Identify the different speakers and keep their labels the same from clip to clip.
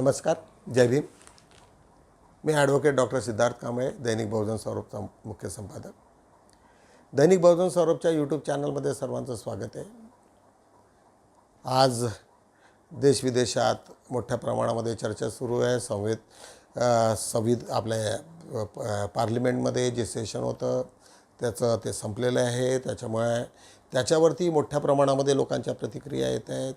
Speaker 1: नमस्कार जय भीम. मी ॲडव्होकेट डॉक्टर सिद्धार्थ कांबळे दैनिक बहुजन स्वरूपचा मुख्य संपादक. दैनिक बहुजन स्वरूपच्या यूट्यूब चॅनलमध्ये सर्वांचं स्वागत आहे. आज देशविदेशात मोठ्या प्रमाणामध्ये चर्चा सुरू आहे. संवेद संविध आपल्या प- पार्लिमेंटमध्ये जे सेशन होतं त्याचं ते संपलेलं आहे. त्याच्यामुळे त्याच्यावरती मोठ्या प्रमाणामध्ये लोकांच्या प्रतिक्रिया येत आहेत.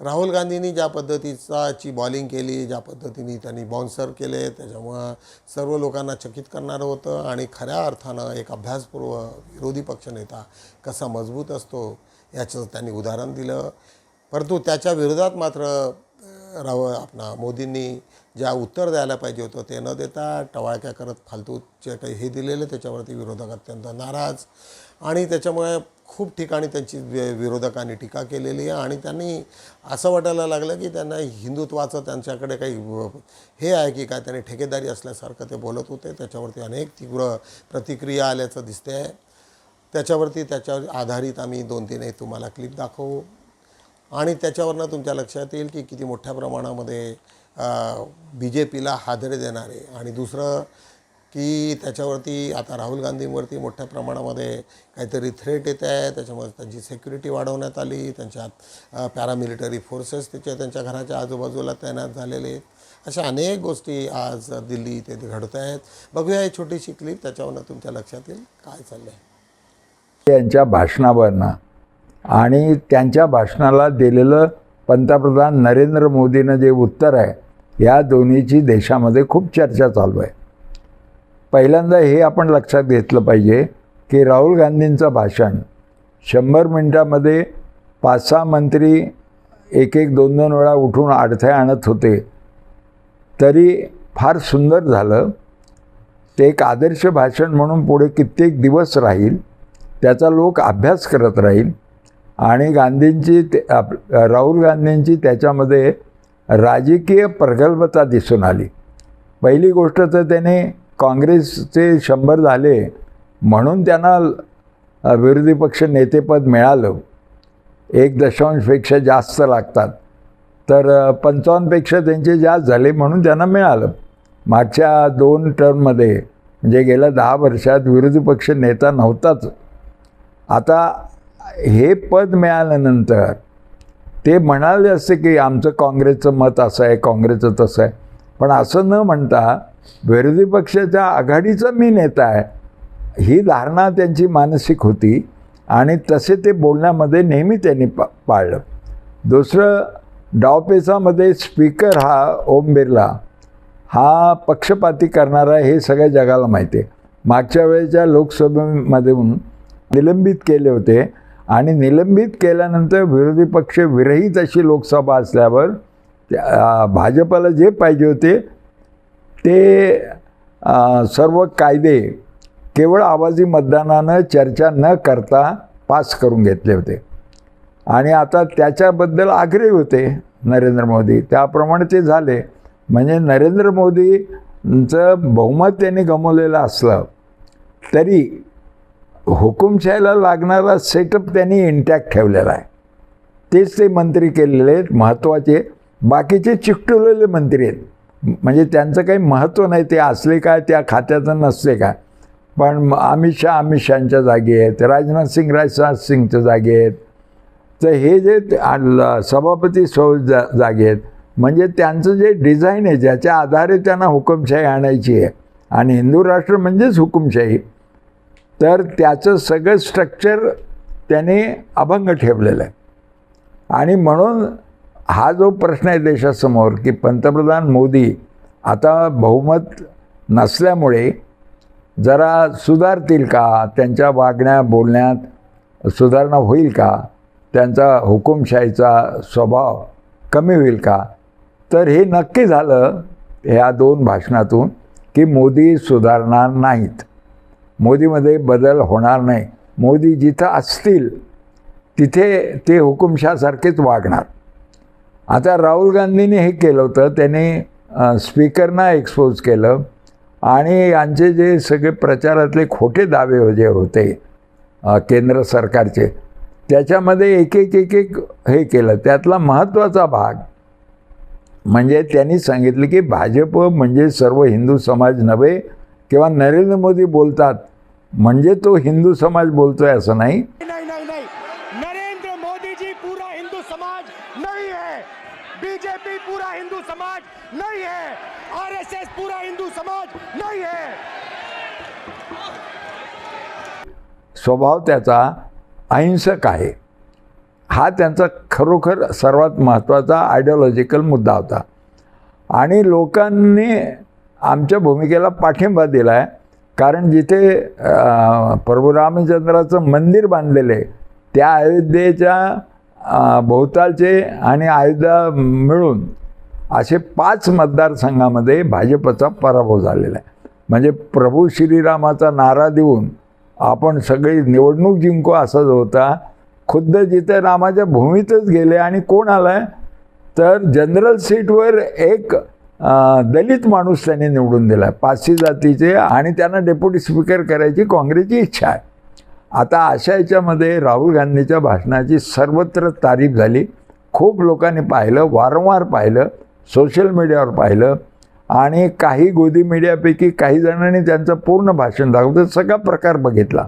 Speaker 1: राहुल गांधींनी ज्या पद्धतीचा ची बॉलिंग केली ज्या पद्धतीने त्यांनी बाउन्सर केले त्याच्यामुळं सर्व लोकांना चकित करणारं होतं आणि खऱ्या अर्थानं एक अभ्यासपूर्व विरोधी पक्षनेता कसा मजबूत असतो याचं त्यांनी उदाहरण दिलं. परंतु त्याच्या विरोधात मात्र अ, राव आपणा मोदींनी ज्या उत्तर द्यायला पाहिजे होतं ते न देता टवाळक्या करत फालतूचे काही हे दिलेले त्याच्यावरती विरोधक अत्यंत नाराज. आणि त्याच्यामुळे खूप ठिकाणी त्यांची विरोधकांनी टीका केलेली आहे आणि त्यांनी असं वाटायला लागलं की त्यांना हिंदुत्वाचं त्यांच्याकडे काही हे आहे की काय त्यांनी ठेकेदारी असल्यासारखं ते बोलत होते. त्याच्यावरती अनेक तीव्र प्रतिक्रिया आल्याचं दिसते आहे त्याच्यावरती त्याच्यावर आधारित आम्ही दोन तीन एक तुम्हाला क्लिप दाखवू. आणि त्याच्यावरनं तुमच्या लक्षात येईल की किती मोठ्या प्रमाणामध्ये बी जे पीला हादरे देणारे आणि दुसरं की त्याच्यावरती आता राहुल गांधींवरती मोठ्या प्रमाणामध्ये काहीतरी थ्रेट येत आहे. त्याच्यामुळे त्यांची सेक्युरिटी वाढवण्यात आली. त्यांच्यात पॅरामिलिटरी फोर्सेस त्याच्या त्यांच्या घराच्या आजूबाजूला तैनात झालेले आहेत. अशा अनेक गोष्टी आज दिल्ली इथे घडत आहेत. बघूया ही छोटीशी क्लिप त्याच्यावरनं तुमच्या लक्षात येईल काय चाललं आहे
Speaker 2: त्यांच्या भाषणावरनं आणि त्यांच्या भाषणाला दिलेलं पंतप्रधान नरेंद्र मोदीनं जे उत्तर आहे या दोन्हीची देशामध्ये खूप चर्चा चालू आहे. पहिल्यांदा हे आपण लक्षात घेतलं पाहिजे की राहुल गांधींचं भाषण शंभर मिनटामध्ये पाच सहा मंत्री एक एक दोन दोन वेळा उठून अडथळे आणत होते. तरी फार सुंदर झालं. ते एक आदर्श भाषण म्हणून पुढे कित्येक दिवस राहील. त्याचा लोक अभ्यास करत राहील. आणि गांधींची ते आप राहुल गांधींची त्याच्यामध्ये राजकीय प्रगल्भता दिसून आली. पहिली गोष्ट तर त्याने काँग्रेसचे शंभर झाले म्हणून त्यांना विरोधी पक्ष नेतेपद मिळालं. एक दशांशपेक्षा जास्त लागतात. तर पंचावन्नपेक्षा त्यांचे जास्त झाले म्हणून त्यांना मिळालं. मागच्या दोन टर्ममध्ये म्हणजे गेल्या दहा वर्षात विरोधी पक्ष नेता नव्हताच. आता हे पद मिळाल्यानंतर ते म्हणाले असते की आमचं काँग्रेसचं मत असं आहे काँग्रेसचं तसं आहे. पण असं न म्हणता विरोधी पक्षाच्या आघाडीचा मी नेता आहे. ही धारणा त्यांची मानसिक होती आणि तसे ते बोलण्यामध्ये नेहमी त्यांनी पा पाळलं. दुसरं डावपेचामध्ये स्पीकर हा ओम बिर्ला. हा पक्षपाती करणारा हे सगळ्या जगाला माहिती आहे. मागच्या वेळेच्या लोकसभेमधून निलंबित केले होते. आणि निलंबित केल्यानंतर विरोधी पक्ष विरहित अशी लोकसभा असल्यावर त्या- भाजपला जे पाहिजे होते ते सर्व कायदे केवळ आवाजी मतदानानं चर्चा न करता पास करून घेतले होते. आणि आता त्याच्याबद्दल आग्रही होते नरेंद्र मोदी. त्याप्रमाणे ते झाले. म्हणजे नरेंद्र मोदींचं बहुमत त्यांनी गमवलेलं असलं तरी हुकुमशाहीला लागणारा सेटअप त्यांनी इंटॅक्ट ठेवलेला आहे. तेच ते मंत्री केलेले आहेत महत्त्वाचे बाकीचे चिकटवलेले मंत्री आहेत. म्हणजे त्यांचं काही महत्त्व नाही ते असले काय त्या खात्याचं नसले काय. पण अमित शहा अमित शहाच्या जागी आहेत राजनाथ सिंग राजनाथ सिंगच्या जागी आहेत. तर हे जे ते सभापती सौ जा जागे आहेत. म्हणजे त्यांचं जे डिझाईन आहे ज्याच्या आधारे त्यांना हुकुमशाही आणायची आहे. आणि हिंदू राष्ट्र म्हणजेच हुकुमशाही. तर त्याचं सगळं स्ट्रक्चर त्याने अभंग ठेवलेलं आहे. आणि म्हणून हा जो प्रश्न आहे देशासमोर की पंतप्रधान मोदी आता बहुमत नसल्यामुळे जरा सुधारतील का? त्यांच्या वागण्या बोलण्यात सुधारणा होईल का? त्यांचा हुकुमशाहीचा स्वभाव कमी होईल का? तर हे नक्की झालं ह्या दोन भाषणातून की मोदी सुधारणार नाहीत. मोदीमध्ये बदल होणार नाही. मोदी जिथं असतील तिथे ते हुकुमशासारखेच वागणार. आता राहुल गांधींनी हे केलं होतं त्यांनी स्पीकरना एक्सपोज केलं आणि यांचे जे सगळे प्रचारातले खोटे दावे जे होते केंद्र सरकारचे त्याच्यामध्ये एक एक एक एक हे केलं. त्यातला महत्त्वाचा भाग म्हणजे त्यांनी सांगितलं की भाजप म्हणजे सर्व हिंदू समाज नव्हे किंवा नरेंद्र मोदी बोलतात म्हणजे तो हिंदू समाज बोलतोय असं नाही?
Speaker 3: नहीं नहीं नहीं. नरेंद्र मोदी जी पूरा हिंदू समाज नहीं है. बीजेपी पूरा हिंदू समाज नहीं है. आरएसएस पूरा हिंदू समाज नहीं है.
Speaker 2: स्वभाव त्याचा अहिंसक आहे. हा त्यांचा खरोखर सर्वात महत्त्वाचा आयडिओलॉजिकल मुद्दा होता. आणि लोकांनी आमच्या भूमिकेला पाठिंबा दिला आहे कारण जिथे प्रभू रामचंद्राचं मंदिर बांधलेलं आहे त्या अयोध्येच्या भोवतालचे आणि अयोध्या मिळून असे पाच मतदारसंघामध्ये भाजपचा पराभव झालेला आहे. म्हणजे प्रभू श्रीरामाचा नारा देऊन आपण सगळी निवडणूक जिंकू असा जो होता खुद्द जिथे रामाच्या भूमीतच गेले आणि कोण आलाय तर जनरल सीटवर एक दलित माणूस त्यांनी निवडून दिला आहे पाचशे जातीचे आणि त्यांना डेप्युटी स्पीकर करायची काँग्रेसची इच्छा आहे. आता अशा याच्यामध्ये राहुल गांधीच्या भाषणाची सर्वत्र तारीफ झाली. खूप लोकांनी पाहिलं वारंवार पाहिलं सोशल मीडियावर पाहिलं. आणि काही गोदी मीडियापैकी काही जणांनी त्यांचं पूर्ण भाषण दाखवलं. सगळा प्रकार बघितला.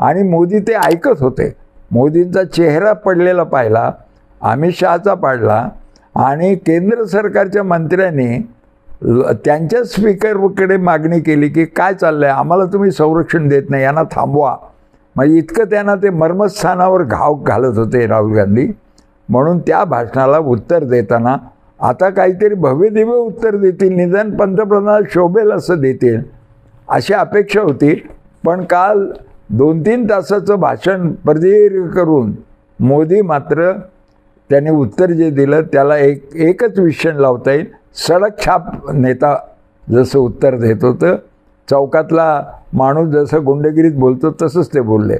Speaker 2: आणि मोदी ते ऐकत होते. मोदींचा चेहरा पडलेला पाहिला. अमित शहाचा पाडला. आणि केंद्र सरकारच्या मंत्र्यांनी त्यांच्या स्पीकरकडे मागणी केली की काय चाललं आहे आम्हाला तुम्ही संरक्षण देत नाही यांना थांबवा. म्हणजे इतकं त्यांना ते मर्मस्थानावर घाव घालत होते राहुल गांधी. म्हणून त्या भाषणाला उत्तर देताना आता काहीतरी भव्यदिव्य उत्तर देतील निदान पंतप्रधान शोभेल असं देतील अशी अपेक्षा होती. पण काल दोन तीन तासाचं भाषण प्रदीर्घ करून मोदी मात्र त्याने उत्तर जे दिलं त्याला एक एकच विषण लावता येईल. सडक छाप नेता जसं उत्तर देत होतं चौकातला माणूस जसं गुंडगिरीत बोलतो तसंच ते बोलले.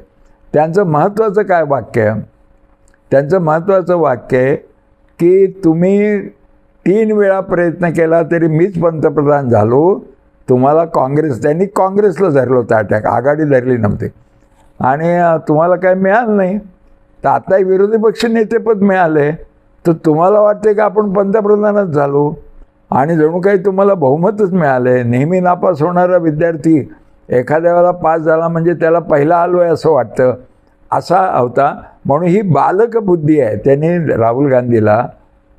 Speaker 2: त्यांचं महत्त्वाचं काय वाक्य आहे? त्यांचं महत्त्वाचं वाक्य आहे की तुम्ही तीन वेळा प्रयत्न केला तरी मीच पंतप्रधान झालो तुम्हाला काँग्रेस त्यांनी काँग्रेसला धरलं होतं अटॅक आघाडी धरली नव्हती. आणि तुम्हाला काय मिळालं नाही. तर आता विरोधी पक्ष नेतेपद मिळाले तर तुम्हाला वाटते का आपण पंतप्रधानच झालो? आणि जणू काही तुम्हाला बहुमतच मिळाले. नेहमी नापास होणारा विद्यार्थी एखाद्या वेळेला पास झाला म्हणजे त्याला पहिला आलो आहे असं वाटतं. असा होता. म्हणून ही बालक बुद्धी आहे. त्यांनी राहुल गांधीला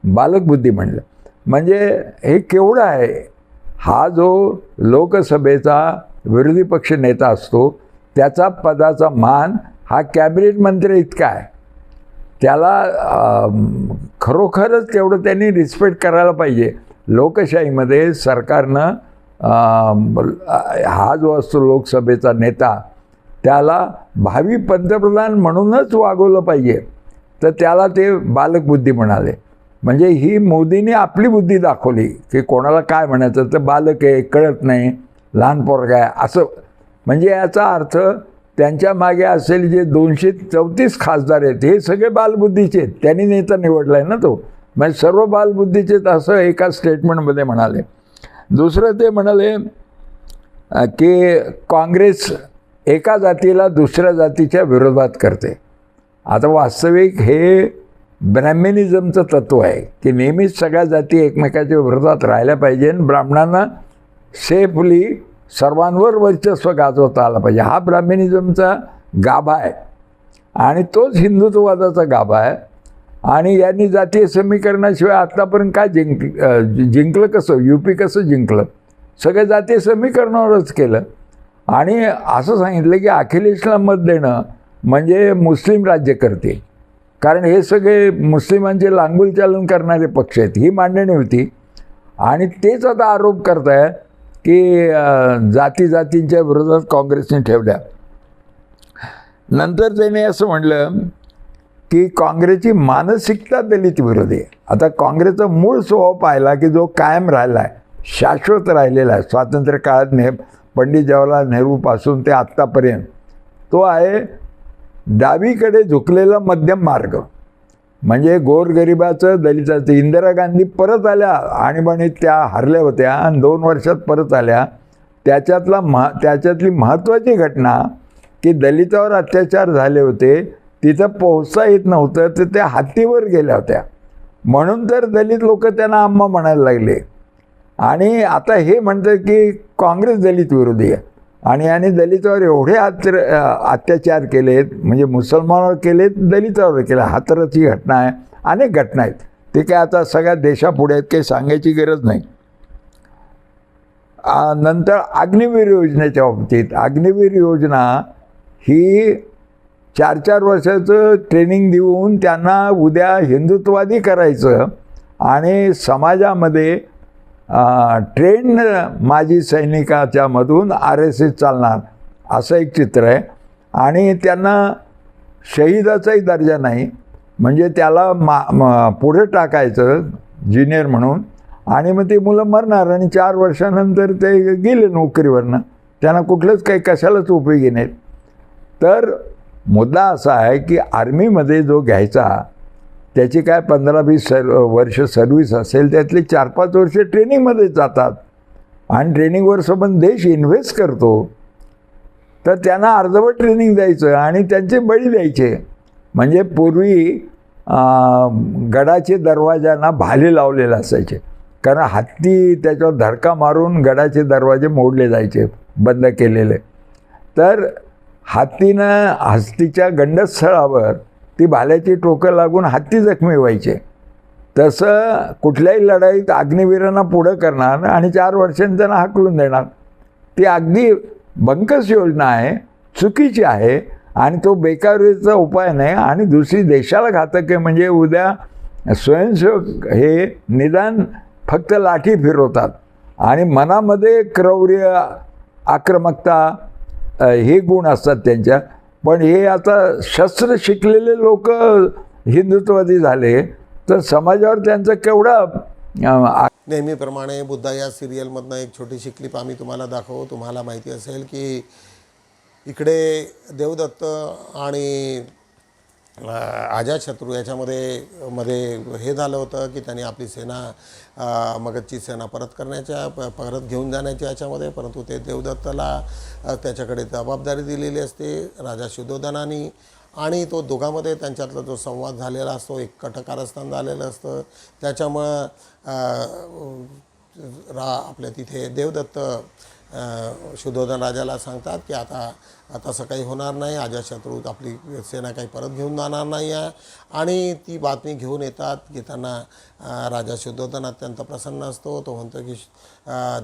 Speaker 2: बालक बुद्धी म्हणलं. म्हणजे हे केवढं आहे? हा जो लोकसभेचा विरोधी पक्ष नेता असतो त्याचा पदाचा मान हा कॅबिनेट मंत्री इतका आहे. त्याला खरोखरच तेवढं त्यांनी रिस्पेक्ट करायला पाहिजे. लोकशाहीमध्ये सरकारनं हा जो असतो लोकसभेचा नेता त्याला भावी पंतप्रधान म्हणूनच वागवलं पाहिजे. तर त्याला ते बालकबुद्धी म्हणाले. म्हणजे ही मोदीने आपली बुद्धी दाखवली की कोणाला काय म्हणायचं तर बालक आहे कळत नाही लहान पोरगा आहे असं. म्हणजे याचा अर्थ त्यांच्या मागे असलेले जे दोनशे चौतीस खासदार आहेत हे सगळे बालबुद्धीचे आहेत. त्यांनी नेता निवडला आहे ना तो. म्हणजे सर्व बालबुद्धीचे असं एका स्टेटमेंटमध्ये म्हणाले. दुसरं ते म्हणाले की काँग्रेस एका जातीला दुसऱ्या जातीच्या विरोधात करते. आता वास्तविक हे ब्राह्मणिझमचं तत्त्व आहे की नेहमीच सगळ्या जाती एकमेकाच्या विरोधात राहिल्या पाहिजे. आणि ब्राह्मणांना सेफली सर्वांवर वर्चस्व गाजवता आला पाहिजे. हा ब्राह्मणिझमचा गाभा आहे. आणि तोच हिंदुत्ववादाचा गाभा आहे. आणि यांनी जातीय समीकरणाशिवाय आत्तापर्यंत काय जिंक जिंकलं कसं? यू पी कसं जिंकलं? सगळं जातीय समीकरणावरच केलं. आणि असं सांगितलं की अखिलेशला मत देणं म्हणजे मुस्लिम राज्य करते. कारण हे सगळे मुस्लिमांचे लांगुल चालन करणारे पक्ष आहेत. ही मांडणी होती. आणि तेच आता आरोप करतायत की जाती जातींच्या विरोधात काँग्रेसने ठेवल्या. नंतर त्याने असं म्हणलं की काँग्रेसची मानसिकता दलित विरोधी आहे. आता काँग्रेसचा मूळ स्वभाव पाहिला की जो कायम राहिला आहे शाश्वत राहिलेला आहे. स्वातंत्र्य काळात ने पंडित जवाहरलाल नेहरूपासून ते आत्तापर्यंत तो आहे डावीकडे झुकलेला मध्यम मार्ग. म्हणजे गोरगरिबाचं दलिताचं इंदिरा गांधी परत आल्या आणीबाणीत त्या हरल्या होत्या आणि दोन वर्षात परत आल्या. त्याच्यातला मह त्याच्यातली महत्त्वाची घटना की दलितावर अत्याचार झाले होते तिथं पोहोचता येत नव्हतं तर त्या हत्तीवर गेल्या होत्या. म्हणून तर दलित लोक त्यांना आम्हा म्हणायला लागले. आणि आता हे म्हणतं की काँग्रेस दलित विरोधी आहे. आणि याने दलितावर एवढे अत्र अत्याचार केलेत म्हणजे मुसलमानावर केलेत दलितावर केले हातराची घटना आहे. अनेक घटना आहेत. ते काय आता सगळ्या देशापुढे आहेत काही सांगायची गरज नाही. नंतर अग्निवीर योजनेच्या बाबतीत अग्निवीर योजना ही चार चार वर्षाचं ट्रेनिंग देऊन त्यांना उद्या हिंदुत्वादी करायचं आणि समाजामध्ये ट्रेंड माजी सैनिकाच्या मधून आर एस एस चालणार असं एक चित्र आहे. आणि त्यांना शहीदाचाही दर्जा नाही. म्हणजे त्याला मा मा पुढे टाकायचं जिनियर म्हणून. आणि मग ती मुलं मरणार आणि चार वर्षानंतर ते गेले नोकरीवरनं. त्यांना कुठलंच काही कशालाच उपयोगी नाहीत तर मुद्दा असा आहे की आर्मीमध्ये जो घ्यायचा त्याची काय पंधरा वीस सर वर्ष सर्व्हिस असेल त्यातले चार पाच वर्ष ट्रेनिंगमध्ये जातात. आणि ट्रेनिंगवर सोबत देश इन्व्हेस्ट करतो. तर त्यांना अर्धवट ट्रेनिंग द्यायचं आणि त्यांचे बळी द्यायचे. म्हणजे पूर्वी गडाचे दरवाजांना भाले लावलेले असायचे. कारण हत्ती त्याच्यावर धडका मारून गडाचे दरवाजे मोडले जायचे बंद केलेले. तर हत्तीनं हस्तीच्या गंडस्थळावर ती भाल्याची टोकं लागून हत्ती जखमी व्हायचे. तसं कुठल्याही लढाईत अग्निवीरांना पुढं करणार आणि चार वर्षांनी त्यांना हाकलून देणार. ती अगदी बंकस योजना आहे चुकीची आहे आणि तो बेकारीचा उपाय नाही आणि दुसरी देशाला घातक आहे म्हणजे उद्या स्वयंसेवक हे निदान फक्त लाठी फिरवतात आणि मनामध्ये क्रौर्य आक्रमकता हे गुण असतात त्यांच्या. पण हे आता शस्त्र शिकलेले लोक हिंदुत्ववादी झाले तर समाजावर त्यांचा केवढा
Speaker 1: नेहमीप्रमाणे बुद्धा या सिरियलमधनं एक छोटीशी क्लिप आम्ही तुम्हाला दाखवू. तुम्हाला माहिती असेल की इकडे देवदत्त आणि अजातशत्रू याच्यामध्ये मध्ये हे झालं होतं की त्यांनी आपली सेना मगधची सेना परत करण्याच्या प- परत घेऊन जाण्याच्या याच्यामध्ये परंतु ते देवदत्ताला त्याच्याकडे जबाबदारी दिलेली असते राजा शुद्धोधनानी आणि तो दोघांमध्ये त्यांच्यातला जो संवाद झालेला असतो एक कटकारस्थान झालेलं असतं. त्याच्यामुळं रा आपल्या तिथे देवदत्त शुद्धोधन राजाला सांगतात की आता आता असं काही होणार नाही अजातशत्रू आपली सेना काही परत घेऊन जाणार नाही आहे. आणि ती बातमी घेऊन येतात घेताना राजा शुद्धोधन अत्यंत प्रसन्न असतो. तो म्हणतो की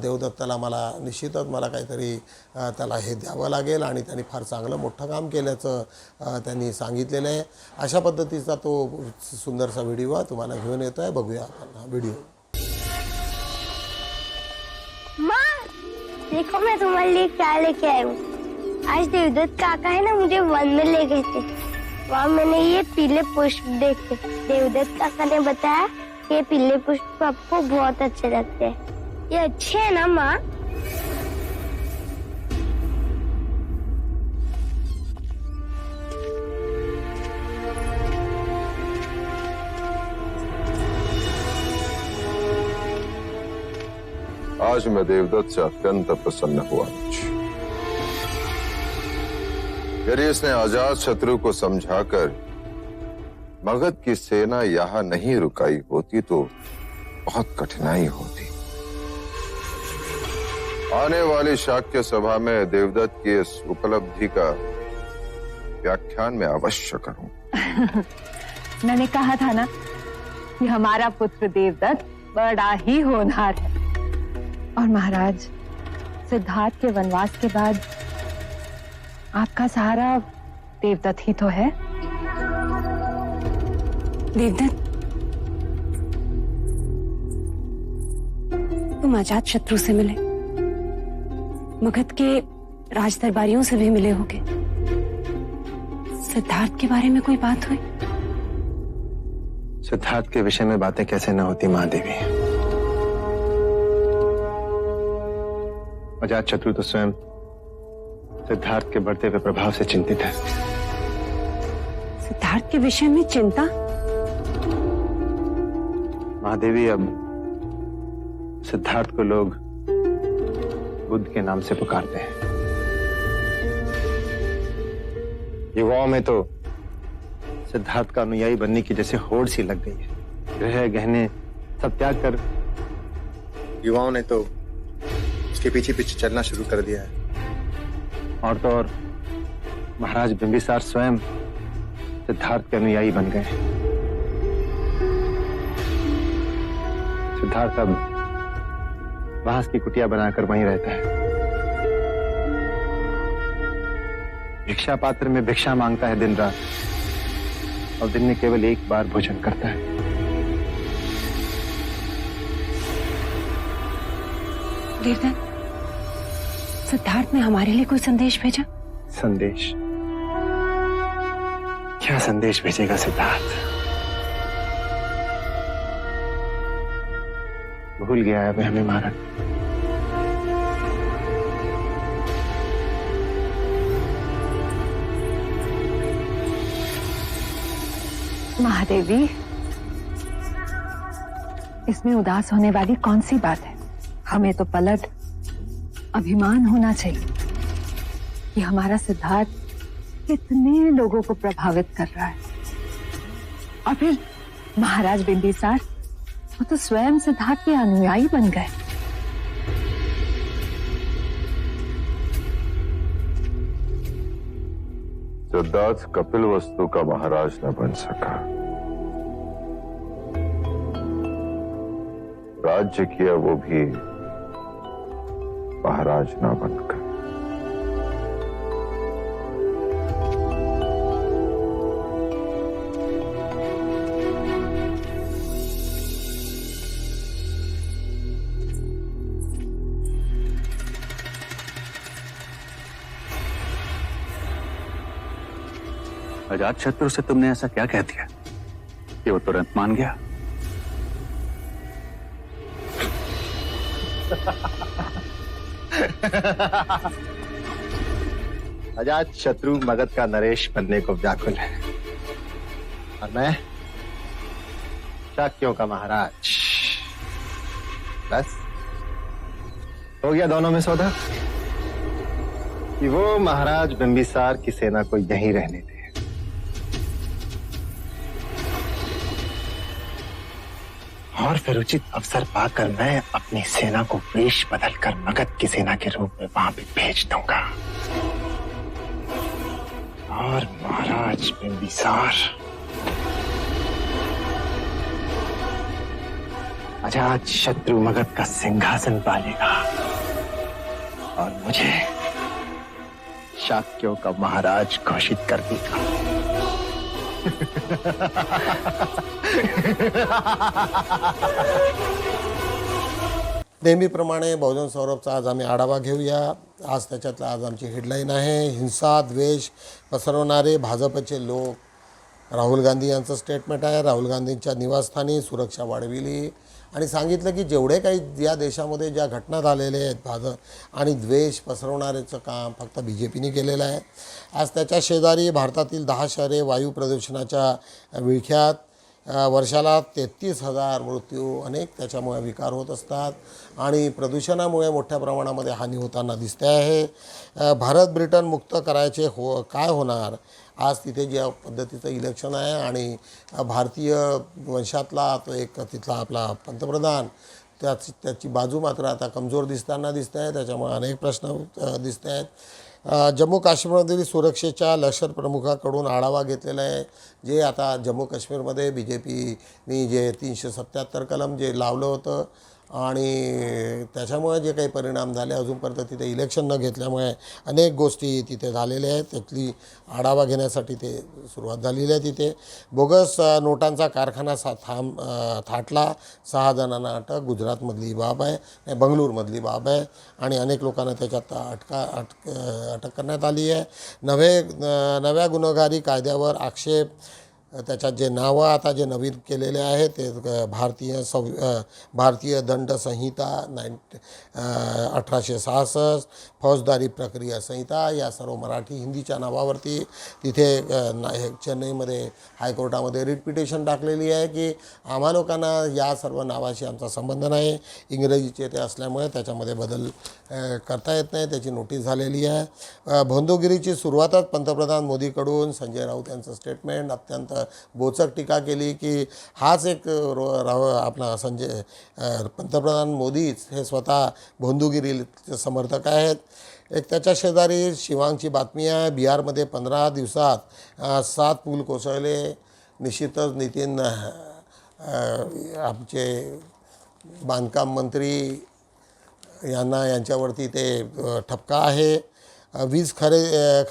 Speaker 1: देवदत्ताला मला निश्चितच मला काहीतरी त्याला हे द्यावं लागेल आणि त्यांनी फार चांगलं मोठं काम केल्याचं त्यांनी सांगितलेलं आहे. अशा पद्धतीचा तो सुंदरसा व्हिडिओ तुम्हाला घेऊन येतो आहे बघूया आपण हा व्हिडिओ.
Speaker 4: देखो मैं तुम्हारे लिए क्या लेके आई हूँ। आज देवदत्त काका है ना मुझे वन में ले गए थे। वहाँ मैंने ये पीले पुष्प देखे। देवदत्त काका ने बताया ये पीले पुष्प आपको बहुत अच्छे लगते हैं। ये अच्छे है ना, माँ?
Speaker 5: आज मैं देवदत्त से अत्यंत प्रसन्न हुआ। यदि इसने आज़ाद शत्रु को समझाकर, मगध की सेना यहाँ नहीं रुकाई होती तो बहुत कठिनाई होती। आने वाली शाक्य सभा में देवदत्त की इस उपलब्धि का व्याख्यान में अवश्य करूँ।
Speaker 6: मैंने कहा था ना कि हमारा पुत्र देवदत्त बड़ा ही होनहार है। और महाराज सिद्धार्थ के वनवास के बाद आपका सहारा देवदत्त ही तो है।
Speaker 7: देवदत्त तुम अजात शत्रु से मिले। मगध के राज दरबारियों से भी मिले होगे। सिद्धार्थ के बारे में कोई बात हुई?
Speaker 8: सिद्धार्थ के विषय में बातें कैसे न होती महादेवी? अजात शत्रु तो स्वयं सिद्धार्थ के बढ़ते हुए प्रभाव से चिंतित है।
Speaker 7: सिद्धार्थ के विषय में चिंता?
Speaker 8: महादेवी अब सिद्धार्थ को लोग बुद्ध के नाम से पुकारते हैं। युवाओं में तो सिद्धार्थ का अनुयायी बनने की जैसे होड़ सी लग गई है। गृह गहने सब त्याग कर युवाओं ने तो उसके पीछे पीछे चलना शुरू कर दिया है। और तो और महाराज बिंबिसार स्वयं सिद्धार्थ के अनुयायी बन गए। सिद्धार्थ अब बाँस की कुटिया बनाकर वहीं रहता है। भिक्षा पात्र में भिक्षा माँगता है दिन रात और दिन में केवल एक बार भोजन करता है।
Speaker 7: वीरधन सिद्धार्थ ने हमारे लिए कोई संदेश भेजा?
Speaker 8: संदेश? क्या संदेश भेजेगा सिद्धार्थ? भूल गया है वह हमें मारा
Speaker 6: महादेवी इसमें उदास होने वाली कौन सी बात है? हमें तो पलट अभिमान होना चाहिए कि हमारा सिद्धार्थ कितने लोगों को प्रभावित कर रहा है। और फिर महाराज बिंबिसार वो तो स्वयं सिद्धार्थ के अनुयायी बन गए।
Speaker 5: सिद्धार्थ कपिल वस्तु का महाराज न बन सका। राज्य किया वो भी महाराज ना बनकर।
Speaker 9: अजात शत्रु से तुमने ऐसा क्या कह दिया? कि वो तुरंत मान गया?
Speaker 8: अजात शत्रु मगध का नरेश बनने को व्याकुल है। और मैं शाक्यों का महाराज। बस। हो गया दोनों में सौदा। कि वो महाराज बिंबिसार की सेना को यहीं रहने दे। और फिर उचित अवसर पाकर मैं अपनी सेना को वेश बदल कर मगध की सेना के रूप में वहाँ भी भेज दूँगा। और महाराज बिंबिसार। अजात शत्रु मगध का सिंहासन पालेगा। और मुझे शाक्यों का महाराज घोषित कर देगा।
Speaker 1: नेहमीप्रमाणे बहुजन सौरभचा आज आम्ही आढावा घेऊया. आज त्याच्यातला आज आमची हेडलाईन आहे. हिंसा द्वेष पसरवणारे भाजपचे लोक. राहुल गांधी यांचं स्टेटमेंट आहे. राहुल गांधींच्या निवासस्थानी सुरक्षा वाढविली. आणि सांगितलं की जेवढे काही या देशामध्ये ज्या घटना झालेल्या आहेत भाजप आणि द्वेष पसरवणाऱ्याचं काम फक्त बी जे पीने केलेलं आहे. आज त्याच्या शेजारी भारतातील दहा शहरे वायू प्रदूषणाच्या विळख्यात वर्षाला तेहतीस हजार मृत्यू अनेक त्याच्यामुळे विकार होत असतात आणि प्रदूषणामुळे मोठ्या प्रमाणामध्ये हानी होताना दिसते आहे. भारत ब्रिटन मुक्त करायचे हो काय होणार? आज तिथे ज्या पद्धतीचं इलेक्शन आहे आणि भारतीय वंशातला तो एक तिथला आपला पंतप्रधान त्याची त्याची बाजू मात्र आता कमजोर दिसताना दिसत आहे. त्याच्यामुळे अनेक प्रश्न दिसत आहेत. जम्मू काश्मीरमधील सुरक्षेच्या लष्कर प्रमुखाकडून आढावा घेतलेला आहे. जे आता जम्मू काश्मीरमध्ये बी जे पीनी जे तीनशे सत्याहत्तर कलम जे लावलं होतं आणि त्याच्यामुळे जे काही परिणाम झाले अजूनपर्यंत तिथे इलेक्शन न घेतल्यामुळे अनेक गोष्टी तिथे झालेल्या आहेत. त्यातली आढावा घेण्यासाठी ते सुरुवात झालेली आहे तिथे. बोगस नोटांचा कारखाना सा थांब थाटला. सहा जणांना अटक. गुजरातमधली बाब आहे नाही, बंगळूरमधली बाब आहे आणि अनेक लोकांना त्याच्यात अटका अटक अटक करण्यात आली आहे. नवे नव्या गुन्हेगारी कायद्यावर आक्षेप त्याच्यात जे नावं आता जे नवीन केलेले आहे ते भारतीय संव भारतीय दंड संहिता नाईन अठराशे सहासष्ट फौजदारी प्रक्रिया संहिता या सर्व मराठी हिंदीच्या नावावरती तिथे ना हे चेन्नईमध्ये हायकोर्टामध्ये रिट पिटिशन टाकलेली आहे की आम्हा लोकांना या सर्व नावाशी आमचा संबंध नाही. इंग्रजीचे ते असल्यामुळे त्याच्यामध्ये बदल करता येत नाही त्याची नोटीस झालेली आहे. भोंदोगिरीची सुरुवातच पंतप्रधान मोदीकडून संजय राऊत यांचं स्टेटमेंट अत्यंत बोचक टीका केली की हाच एक रो राव आपला संजय पंतप्रधान मोदीच हे स्वतः भोंदूगिरीचे समर्थक आहेत. एक त्याच्या शेजारी शिवांगची बातमी आहे. बिहारमध्ये पंधरा दिवसात सात पूल कोसळले. निश्चितच नितीन आमचे बांधकाम मंत्री यांना यांच्यावरती ते ठपका आहे. वीज खरे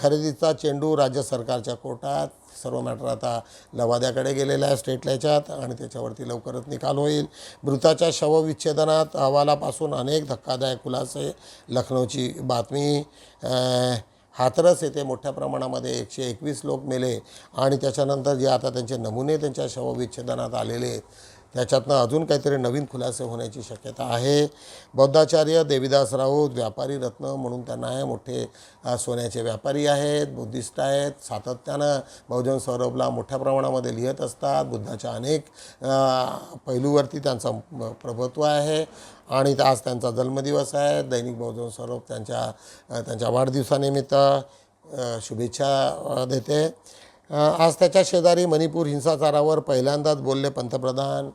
Speaker 1: खरेदीचा चेंडू राज्य सरकारच्या कोर्टात सर्व मॅटर आता लवाद्याकडे गेलेला आहे स्टेट याच्यात आणि त्याच्यावरती लवकरच निकाल होईल. मृताच्या शवविच्छेदनात अहवालापासून अनेक धक्कादायक खुलासे. लखनौची बातमी अ, हाथरस येथे मोठ्या प्रमाणामध्ये एकशे एकवीस लोक मेले आणि त्याच्यानंतर जे आता त्यांचे नमुने त्यांच्या शवविच्छेदनात आलेले आहेत त्याच्यातनं अजून काहीतरी नवीन खुलासे होण्याची शक्यता आहे. बौद्धाचार्य देविदास राऊत व्यापारी रत्न म्हणून त्यांना आहे मोठे सोन्याचे व्यापारी आहेत बुद्धिस्ट आहेत. सातत्यानं बहुजन सौरभला मोठ्या प्रमाणामध्ये लिहित असतात. बुद्धाच्या अनेक पैलूवरती त्यांचं प्रभुत्व आहे. आणि आज त्यांचा जन्मदिवस आहे. दैनिक बहुजन सौरभ त्यांच्या त्यांच्या वाढदिवसानिमित्त शुभेच्छा देते. आज त्याच्या शेजारी मणिपूर हिंसाचारावर पहिल्यांदाच बोलले पंतप्रधान.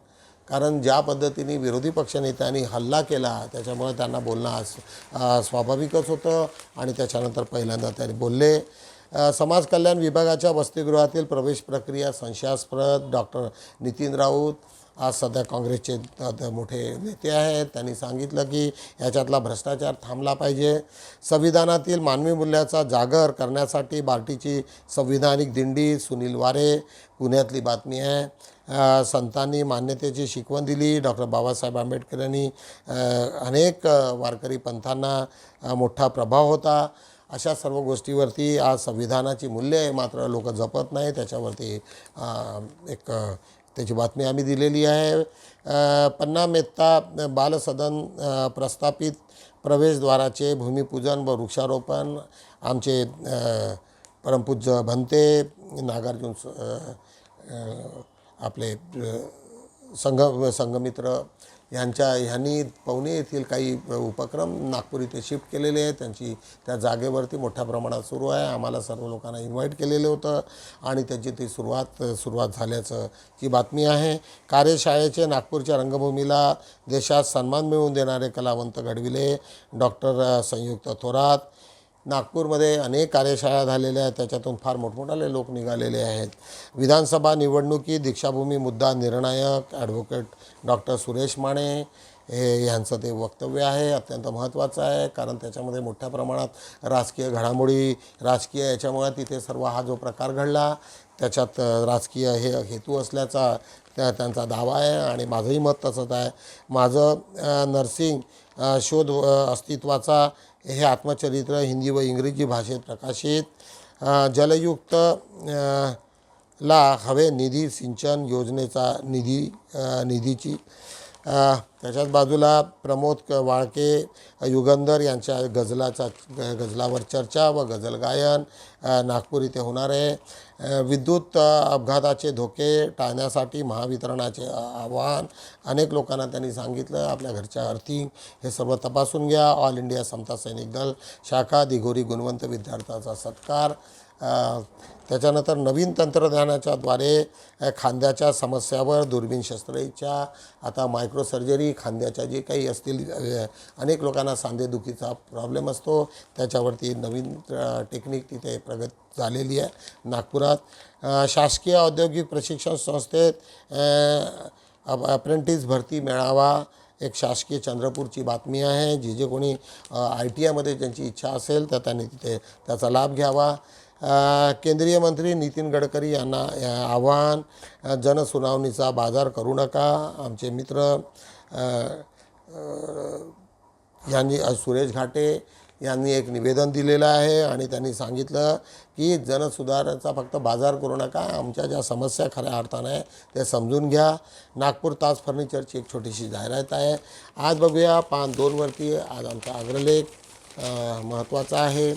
Speaker 1: कारण ज्या पद्धतीने विरोधी पक्षनेत्यांनी हल्ला केला त्याच्यामुळे त्यांना बोलणं आज स्वाभाविकच होतं आणि त्याच्यानंतर पहिल्यांदा त्यांनी बोलले. समाज कल्याण विभागाच्या वसतिगृहातील प्रवेश प्रक्रिया संशयास्पद. डॉक्टर नितीन राऊत आज सध्या काँग्रेसचे मोठे नेते आहेत. त्यांनी सांगितलं की याच्यातला भ्रष्टाचार थांबला पाहिजे. संविधानातील मानवी मूल्याचा जागर करण्यासाठी बार्टीची संविधानिक दिंडी सुनील वारे पुण्यातली बातमी आहे. संतांनी मान्यतेची शिकवण दिली. डॉक्टर बाबासाहेब आंबेडकर यांनी अनेक वारकरी पंथांना मोठा प्रभाव होता. अशा सर्व गोष्टीवरती आज संविधानाची मूल्य मात्र लोक जपत नाही त्याच्यावरती एक त्याची बातमी आम्ही दिलेली आहे. पन्ना मेत्ता बालसदन प्रस्थापित प्रवेशद्वाराचे भूमिपूजन व वृक्षारोपण आमचे परमपूज्य भंते नागार्जुन आपले संघ संघमित्र यांच्या ह्यांनी पवने येथील काही उपक्रम नागपूर इथे शिफ्ट केलेले आहेत. त्यांची त्या जागेवरती मोठ्या प्रमाणात सुरू आहे. आम्हाला सर्व लोकांना इन्व्हाइट केलेलं होतं आणि त्याची ती सुरुवात सुरुवात झाल्याचं ही बातमी आहे. कार्यशाळेचे नागपूरच्या रंगभूमीला देशात सन्मान मिळवून देणारे कलावंत घडविले डॉक्टर संयुक्त थोरात नागपूरमध्ये अनेक कार्यशाळा झालेल्या आहेत. त्याच्यातून फार मोठमोठाले लोक निघालेले आहेत. विधानसभा निवडणुकी दीक्षाभूमी मुद्दा निर्णायक ॲडव्होकेट डॉक्टर सुरेश माने हे यांचं ते वक्तव्य आहे. अत्यंत महत्त्वाचं आहे कारण त्याच्यामध्ये मोठ्या प्रमाणात राजकीय घडामोडी राजकीय याच्यामुळे तिथे सर्व हा जो प्रकार घडला त्याच्यात राजकीय हे हेतू असल्याचा त्या त्यांचा दावा आहे. आणि माझंही मत तसंच आहे. माझं नर्सिंग शोध अस्तित्वाचा हे आत्मचरित्र हिंदी व इंग्रजी भाषेत प्रकाशित. जलयुक्त ला हवे निधी सिंचन योजनेचा निधी निधीची त्याच्याच बाजूला प्रमोद क- वाळके युगंधर यांच्या गझलाचा ग- गझलावर चर्चा व गझल गायन नागपूर इथे होणार आहे. विद्युत अपघाताचे धोके टाळण्यासाठी महावितरणाचे आव्हान आवाहन. अनेक लोकांना त्यांनी सांगितलं आपल्या घरच्या अर्थिंग हे सर्व तपासून घ्या. ऑल इंडिया समता सैनिक दल शाखा दिघोरी गुणवंत विद्यार्थ्याचा सत्कार. त्याच्यानंतर नवीन तंत्रज्ञानाच्याद्वारे खांद्याच्या समस्यावर दुर्बीण शस्त्रक्रिया आता मायक्रोसर्जरी खांद्याच्या जे काही असतील अनेक लोकांना सांधेदुखीचा प्रॉब्लेम असतो. त्याच्यावरती नवीन टेक्निक तिथे प्रगत झालेली आहे. नागपुरात शासकीय औद्योगिक प्रशिक्षण संस्थेत अप्रेंटिस भरती मेळावा एक शासकीय चंद्रपूरची बातमी आहे. जी जे कोणी आय टी आयमध्ये ज्यांची इच्छा असेल तर त्यांनी तिथे त्याचा लाभ घ्यावा. केंद्रीय मंत्री नितीन गडकरी यांना आव्हान जनसुनावणीचा बाजार करू नका. आमचे मित्र यांनी सुरेश घाटे यांनी एक निवेदन दिलेलं आहे आणि त्यांनी सांगितलं की जनसुधारणाचा फक्त बाजार करू नका. आमच्या ज्या समस्या खऱ्या अर्थानं आहे ते समजून घ्या. नागपूर ताज फर्निचरची एक छोटीशी जाहिरात आहे. आज बघूया पान दोनवरती आज आमचा अग्रलेख महत्त्वाचा आहे.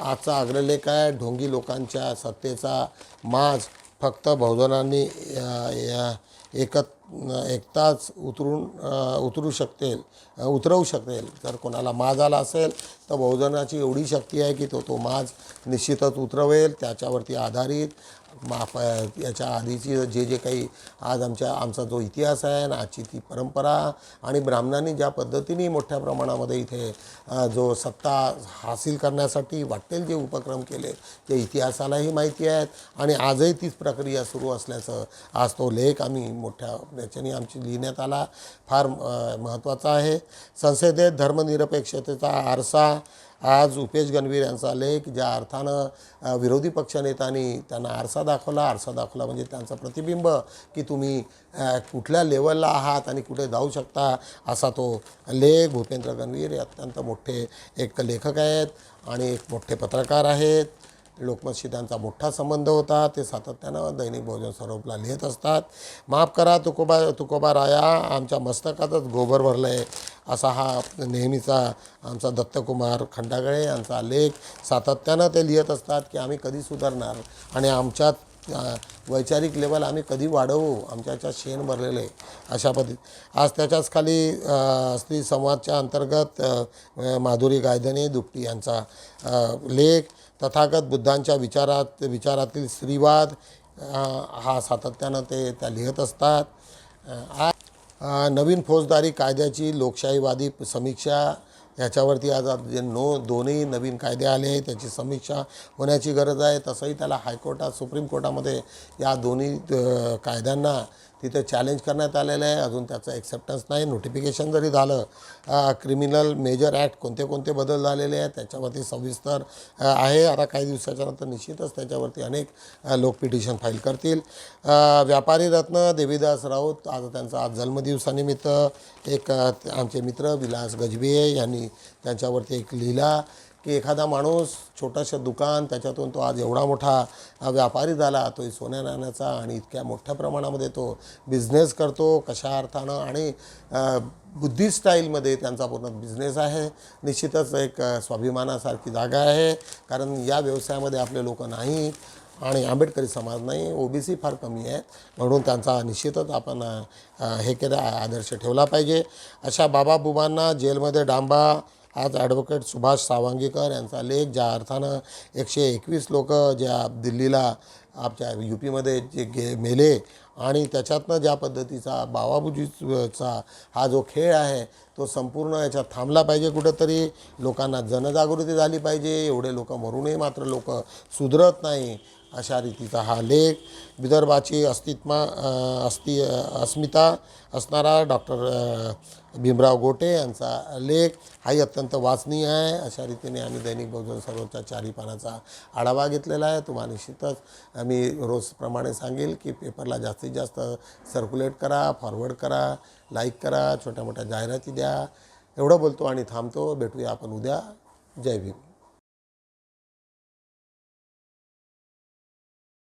Speaker 1: आजचा अग्रलेख आहे ढोंगी लोकांच्या सत्तेचा माज फक्त बहुजनांनी या- एकत एकताच उतरून उतरू शकतील उतरवू शकेल जर कोणाला माज आला असेल तर बहुजनाची एवढी शक्ती आहे की तो तो माज निश्चितच उतरवेल त्याच्यावरती आधारित माप याच्या आधीची जे जे काही आज आमच्या आमचा जो इतिहास आहे आणि आजची ती परंपरा आणि ब्राह्मणांनी ज्या पद्धतीने मोठ्या प्रमाणामध्ये इथे जो सत्ता हासिल करण्यासाठी वाटेल जे उपक्रम केले ते इतिहासालाही माहिती आहेत आणि आजही तीच प्रक्रिया सुरू असल्याचं आज तो लेख आम्ही मोठ्या याच्याने आमची लिहिण्यात आला. फार महत्त्वाचा आहे. संसदेत धर्मनिरपेक्षतेचा आरसा आज उपेश गणवीर यांचा लेख ज्या अर्थानं विरोधी पक्षनेत्यांनी त्यांना आरसा दाखवला. आरसा दाखवला म्हणजे त्यांचं प्रतिबिंब की तुम्ही कुठल्या लेवलला आहात आणि कुठे जाऊ शकता असा तो लेख. भूपेंद्र गणवीर हे अत्यंत मोठे एक लेखक आहेत आणि एक मोठे पत्रकार आहेत. लोकमतशी त्यांचा मोठा संबंध होता. ते सातत्यानं दैनिक बहुजन स्वरूपला लिहित असतात. माफ करा तुकोबा तुकोबा राया आमच्या मस्तकातच गोबर भरलं आहे असा हा नेहमीचा आमचा दत्तकुमार खंडागळे यांचा लेख सातत्यानं ते लिहित असतात की आम्ही कधी सुधारणार आणि आमच्यात वैचारिक लेवल आम्ही कधी वाढवू आमच्याच्या शेण भरलेलं आहे अशा पद्धती. आज त्याच्याच खाली स्त्री संवादच्या अंतर्गत माधुरी गायधने दुपटी यांचा लेख तथागत बुद्धांच्या विचारात विचारातील स्त्रीवाद हा सातत्यानं ते त्या लिहित असतात. आ- नवीन फौजदारी कायद्याची लोकशाहीवादी समीक्षा याच्यावरती आज जे नो दोन्ही नवीन कायदे आले आहेत त्याची समीक्षा होण्याची गरज आहे. तसंही त्याला हायकोर्टात सुप्रीम कोर्टामध्ये या दोन्ही कायद्यांना तिथे चॅलेंज करण्यात आलेलं आहे. अजून त्याचं एक्सेप्टन्स नाही. नोटिफिकेशन जरी झालं क्रिमिनल मेजर ॲक्ट कोणते कोणते बदल झालेले आहेत त्याच्यावरती सविस्तर आहे. आता काही दिवसाच्या नंतर निश्चितच त्याच्यावरती अनेक लोक पिटिशन फाईल करतील. व्यापारी रत्न देवीदास राऊत आज त्यांचा आज जन्मदिवसानिमित्त एक आमचे मित्र विलास गजबे यांनी त्यांच्यावरती एक लिहिला की एखादा माणूस छोटंसं दुकान त्याच्यातून तो आज एवढा मोठा व्यापारी झाला तो सोन्या नाण्याचा आणि इतक्या मोठ्या प्रमाणामध्ये तो बिझनेस करतो. कशा अर्थानं आणि बुद्धी स्टाईलमध्ये त्यांचा पूर्ण बिझनेस आहे. निश्चितच एक स्वाभिमानासारखी जागा आहे. कारण या व्यवसायामध्ये आपले लोक नाही आणि आंबेडकरी समाज नाही ओबीसी फार कमी आहे म्हणून त्यांचा निश्चितच आपण हे केलं आदर्श ठेवला पाहिजे. अशा बाबा बुबांना जेलमध्ये डांबा आज ॲडव्होकेट सुभाष सावंगीकर यांचा लेख ज्या अर्थानं एकशे एकवीस लोक ज्या दिल्लीला आपल्या यू पीमध्ये जे गे मेले आणि त्याच्यातनं ज्या पद्धतीचा बाबाबुजीचा हा जो खेळ आहे तो संपूर्ण याच्यात थांबला पाहिजे कुठंतरी. लोकांना जनजागृती झाली पाहिजे. एवढे लोक मरूनही मात्र लोक सुधरत नाही. अशा रीतीचा हा लेख विदर्भाची अस्तित्व अस्ति अस्मिता असणारा डॉक्टर भीमराव गोटे यांचा लेख हाही अत्यंत वाचनीय आहे. अशा रीतीने आम्ही दैनिक बहुजन सर्वोच्च चारी पानाचा आढावा घेतलेला आहे. तुम्हाला निश्चितच मी रोजप्रमाणे सांगेल की पेपरला जास्तीत जास्त सर्क्युलेट करा फॉरवर्ड करा लाईक करा छोट्या मोठ्या जाहिराती द्या. एवढं बोलतो आणि थांबतो. भेटूया आपण उद्या. जय भीम.